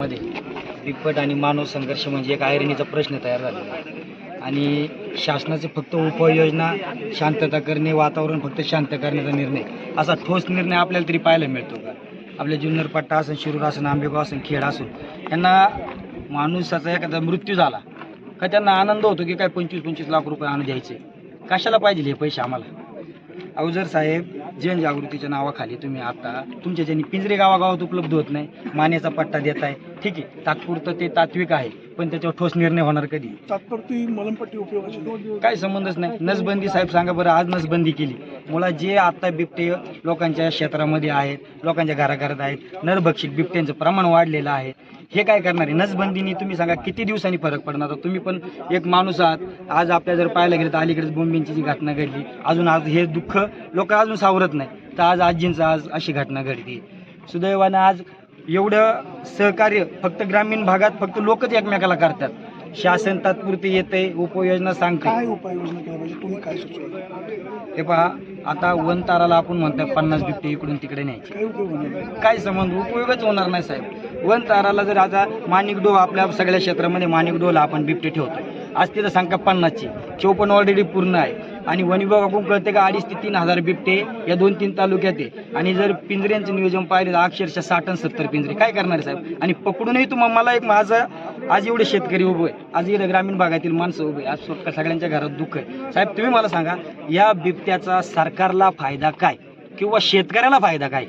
मध्ये बिकट आणि मानव संघर्ष म्हणजे एक आयरणीचा प्रश्न तयार झालेला आहे. आणि शासनाचे फक्त उपाययोजना शांतता करणे वातावरण फक्त शांत करण्याचा निर्णय. असा ठोस निर्णय आपल्याला तरी पाहायला मिळतो का? आपल्या जुन्नर पट्टा असेल शिरूर असेल आंबेगाव असेल खेड असून यांना माणूसाचा एखादा मृत्यू झाला का त्यांना आनंद होतो की काय पंचवीस पंचवीस लाख रुपये आणून द्यायचे? कशाला पाहिजे हे पैसे आम्हाला? अवजर साहेब जनजागृतीच्या नावाखाली तुम्ही आता तुमच्या ज्यांनी पिंजरे गावागावात उपलब्ध होत नाही मान्याचा पट्टा देत आहे. ठीक आहे तात्पुरतं ते तात्विक आहे पण त्याच्यावर ठोस निर्णय होणार कधी? तात्पुरती मलमपट्टी उपयोगाची काय संबंधच नाही. नसबंदी साहेब सांगा बरं आज नसबंदी केली. मुळात जे आता बिबटे लोकांच्या क्षेत्रामध्ये आहेत लोकांच्या घराघरात आहेत नरभक्षित बिबट्यांचं प्रमाण वाढलेलं आहे. हे काय करणार आहे? नसबंदीने तुम्ही सांगा किती दिवसांनी फरक पडणार? आता तुम्ही पण एक माणूस आहात. आज आपल्या जर पाहायला गेलं तर अलीकडेच बोंबींची जी घटना घडली अजून आज हे दुःख लोक अजून सावरत नाही. तर आज आजींचं आज अशी घटना घडली. सुदैवानं आज एवढं सहकार्य फक्त ग्रामीण भागात फक्त लोकच एकमेकाला करतात. शासन तात्पुरते येते सांगते. काय उपाययोजना केल्या पाहिजे? तुम्ही काय सुचवा? हे पहा आता वन ताराला आपण म्हणतोय पन्नास बिबटे इकडून तिकडे न्यायचे. काय उपयोग होणार नाही? काय संबंध? उपयोगच होणार नाही साहेब. वन ताराला जर आता माणिक डोह आपल्या सगळ्या क्षेत्रामध्ये माणिक डोहला आपण बिबटे ठेवतो आज तिथं संख्या पन्नासची. चौपन्न ऑलरेडी पूर्ण आहे. आणि वन विभागाकडून कळते का अडीच ते तीन हजार बिबटे या दोन तीन तालुक्यात आहे. आणि जर पिंजऱ्यांचं नियोजन पाहिलं तर अक्षरशः साठ आणि सत्तर पिंजरे. काय करणार आहे साहेब? आणि पकडूनही तुम्हाला मला एक माझं आज एवढे शेतकरी उभे आहे आज इथं ग्रामीण भागातील माणसं उभे आहे. आज सगळ्यांच्या घरात दुःख आहे. साहेब तुम्ही मला सांगा या बिबट्याचा सरकारला फायदा काय? किंवा शेतकऱ्याला फायदा काय?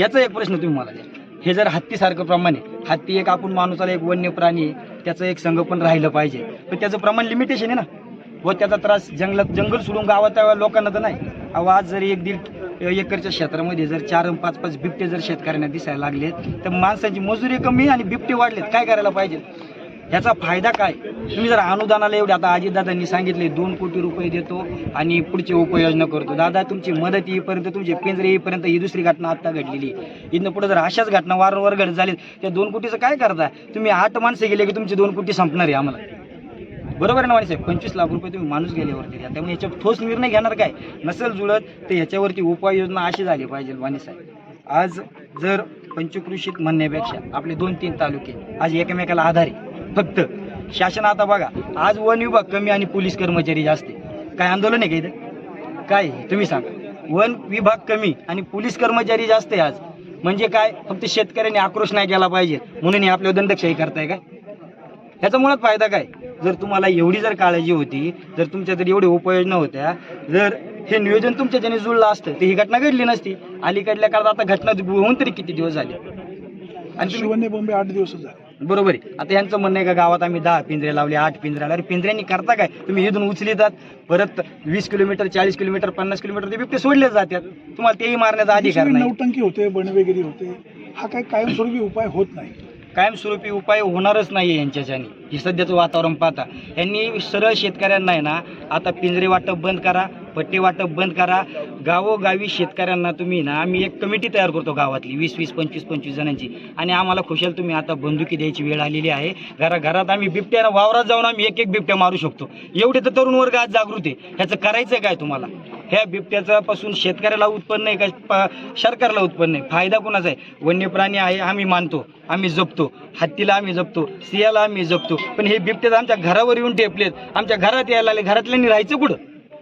याचा एक प्रश्न तुम्ही मला द्या. हे जर हत्तीसारखं प्रमाण आहे. हत्ती एक आपण माणूसाला एक वन्य प्राणी आहे. त्याचं एक संगोपन राहिलं पाहिजे. पण त्याचं प्रमाण लिमिटेशन आहे ना. व त्याचा त्रास जंगलात जंगल सोडून गावात लोकांना तर नाही. अहो आज जर एक दीड एकरच्या क्षेत्रामध्ये जर चार पाच पाच बिबटे जर शेतकऱ्यांना दिसायला लागले तर माणसांची मजुरी कमी आणि बिबटे वाढलेत. काय करायला पाहिजे? ह्याचा फायदा काय? तुम्ही जर अनुदानाला एवढे आता अजितदादांनी सांगितले दोन कोटी रुपये देतो आणि पुढची उपाययोजना करतो. दादा तुमची मदत येईपर्यंत तुमचे पिंजरे येईपर्यंत ही दुसरी घटना आत्ता घडलेली आहे. इथनं पुढे जर अशाच घटना वारंवार घडत झाली त्या दोन कोटीचं काय करता? तुम्ही आठ माणसं गेले की तुमचे दोन कोटी संपणार आहे आम्हाला. बरोबर आहे ना साहेब? पंचवीस लाख रुपये तुम्ही माणूस गेल्यावरती द्या. त्यामुळे याच्यावर ठोस निर्णय घेणार काय? नसेल जुळत तर याच्यावरती उपाययोजना अशी झाली पाहिजे वाणी साहेब. आज जर पंचकृषीत म्हणण्यापेक्षा आपले दोन तीन तालुके आज एकमेकाला आधार आहे फक्त शासन आता बघा आज वन विभाग कमी आणि पोलीस कर्मचारी जास्त काय आंदोलन आहे का इथं? काय तुम्ही सांगा. वन विभाग कमी आणि पोलीस कर्मचारी जास्त आहे आज. म्हणजे काय? फक्त शेतकऱ्यांनी आक्रोश नाही केला पाहिजे. म्हणून हे आपल्या दंडशाही करताय काय? ह्याचा मुळात फायदा काय? जर तुम्हाला एवढी जर काळजी होती जर तुमच्या जर एवढ्या उपाययोजना होत्या जर हे नियोजन तुमच्या ज्याने जुळलं असतं तर ही घटना घडली नसती. अलीकडल्या काळात आता घटना होऊन तरी किती दिवस झाले? आणि बॉम्बे आठ दिवसच झाले. बरोबर आहे. आता यांचं म्हणणं आहे का गावात आम्ही दहा पिंजरे लावले आठ पिंजरे लावले? पिंजऱ्यांनी करता काय? तुम्ही इथून उचलितात परत वीस किलोमीटर चाळीस किलोमीटर पन्नास किलोमीटर ते बिबटे सोडले जातात. तुम्हाला तेही मारण्याचा अधिकार नाही. नौटंकी होते बनवेगिरी होते. हा काही कायमस्वरूपी उपाय होत नाही. कायमस्वरूपी उपाय होणारच नाही यांच्याच्याने हे सध्याचं वातावरण पाहता. यांनी सरळ शेतकऱ्यांना आहे ना आता पिंजरे वाटप बंद करा पट्टे वाटप बंद करा. गावोगावी शेतकऱ्यांना तुम्ही ना आम्ही एक कमिटी तयार करतो गावातली वीस वीस पंचवीस पंचवीस जणांची. आणि आम्हाला खुशाल तुम्ही आता बंदुकी द्यायची वेळ आलेली आहे. घराघरात आम्ही बिबट्याला वावरात जाऊन आम्ही एक एक बिबट्या मारू शकतो. एवढे तर तरुण वर्ग आज जागृत आहे. ह्याचं करायचं काय तुम्हाला? ह्या बिबट्याचा पासून शेतकऱ्याला उत्पन्न आहे का? सरकारला उत्पन्न आहे. फायदा कोणाचा आहे? वन्य प्राणी आहे आम्ही मानतो. आम्ही जपतो. हत्तीला आम्ही जपतो. सियाला आम्ही जपतो. पण हे बिबट्यात आमच्या घरावर येऊन टेपलेत. आमच्या घरात यायला आले घरातल्यांनी राहायचं कुठं?